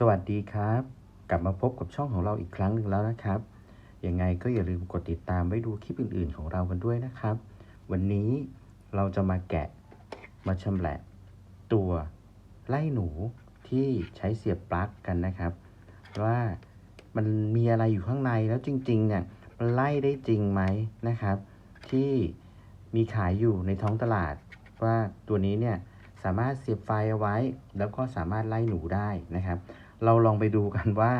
สวัสดีครับ กลับมาพบกับช่องของเราอีกครั้งหนึ่งแล้วนะครับ ยังไงก็อย่าลืมกดติดตามไว้ดูคลิปอื่น ๆ ของเรากันด้วยนะครับ วันนี้เราจะมาแกะมาชำแหละตัวไล่หนูที่ใช้เสียบปลั๊กกันนะครับ ว่ามันมีอะไรอยู่ข้างในแล้วจริงๆเนี่ยมันไล่ได้จริงไหมนะครับ ที่มีขายอยู่ในท้องตลาดว่าตัวนี้เนี่ย สามารถเสียบไฟเอาไว้ แล้วก็สามารถไล่หนูได้นะครับ เราลองไปดูกันว่า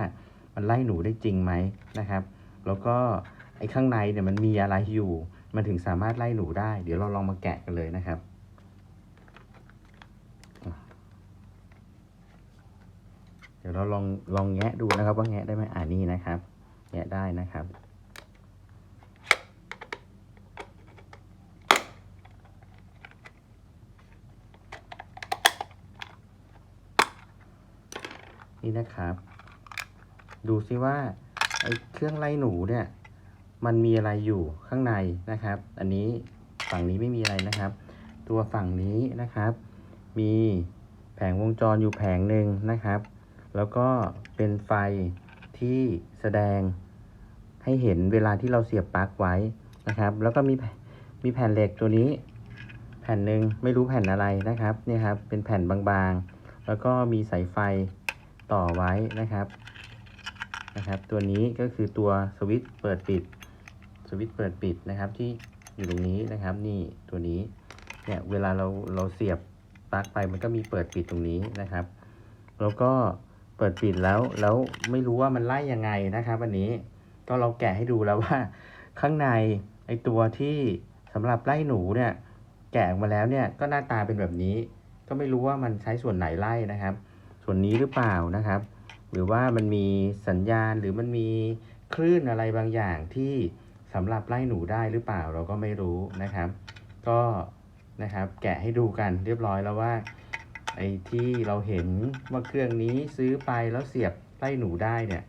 มันไล่หนูได้จริงไหมนะครับ แล้วก็ไอ้ข้างในเนี่ยมันมีอะไรอยู่ มันถึงสามารถไล่หนูได้ เดี๋ยวเราลองมาแกะกันเลยนะครับเดี๋ยวเราลองลองแงะดูนะครับว่าแงะได้ไหมอ่านี่นะครับ แงะได้นะครับ นี่นะครับ ดูซิว่าไอ้เครื่องไล่หนูเนี่ย มันมีอะไรอยู่ข้างในนะครับ อันนี้ฝั่งนี้ไม่มีอะไรนะครับ ตัวฝั่งนี้นะครับ มีแผงวงจรอยู่แผงหนึ่งนะครับ แล้วก็เป็นไฟที่แสดงให้เห็นเวลาที่เราเสียบปลั๊กไว้นะครับ แล้วก็มีมีแผ่นเหล็กตัวนี้ แผ่นหนึ่งไม่รู้แผ่นอะไรนะครับเนี่ยครับเป็นแผ่นบางๆ แล้วก็มีสายไฟ ต่อไว้นะครับนะครับ ตัวนี้ก็คือตัวสวิตช์เปิดปิดสวิตช์เปิดปิดนะครับที่อยู่ตรงนี้นะครับ นี่ตัวนี้เนี่ยเวลาเราเราเสียบปลั๊กไปมันก็มีเปิดปิดตรงนี้นะครับ แล้วก็เปิดปิดแล้วแล้วไม่รู้ว่ามันไล่ยังไงนะครับอันนี้ก็เราแกะให้ดูแล้วว่า ข้างในไอตัวที่สำหรับไล่หนูเนี่ย แกะออกมาแล้วเนี่ยก็หน้าตาเป็นแบบนี้ ก็ไม่รู้ว่ามันใช้ส่วนไหนไล่นะครับ ส่วนนี้หรือเปล่านะครับ หรือว่ามันมีสัญญาณหรือมันมีคลื่นอะไรบางอย่างที่สำหรับไล่หนูได้หรือเปล่าเราก็ไม่รู้นะครับ ก็นะครับแกะให้ดูกันเรียบร้อยแล้วว่าไอ้ที่เราเห็นว่าเครื่องนี้ซื้อไปแล้วเสียบไล่หนูได้เนี่ย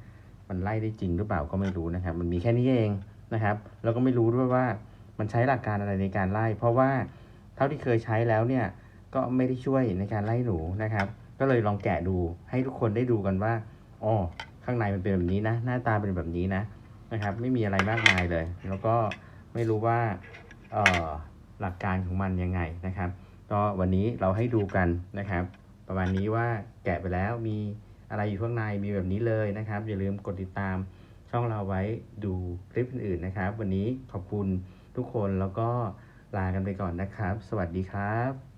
มันไล่ได้จริงหรือเปล่าก็ไม่รู้นะครับ มันมีแค่นี้เองนะครับแล้วก็ไม่รู้ด้วยว่ามันใช้หลักการอะไรในการไล่ เพราะว่าเท่าที่เคยใช้แล้วเนี่ยก็ไม่ได้ช่วยในการไล่หนูนะครับ ก็เลยลองแกะดูให้ทุกคนได้ดูกันว่าอ๋อข้างในมันเป็นแบบนี้นะ หน้าตาเป็นแบบนี้นะนะครับ ไม่มีอะไรมากมายเลย แล้วก็ไม่รู้ว่าเอ่อหลักการของมันยังไงนะครับก็วันนี้เราให้ดูกันนะครับ ประมาณนี้ว่าแกะไปแล้วมีอะไรอยู่ข้างในมีแบบนี้เลยนะครับ อย่าลืมกดติดตามช่องเราไว้ดูคลิปอื่นๆนะครับ วันนี้ขอบคุณทุกคนแล้วก็ลากันไปก่อนนะครับ สวัสดีครับ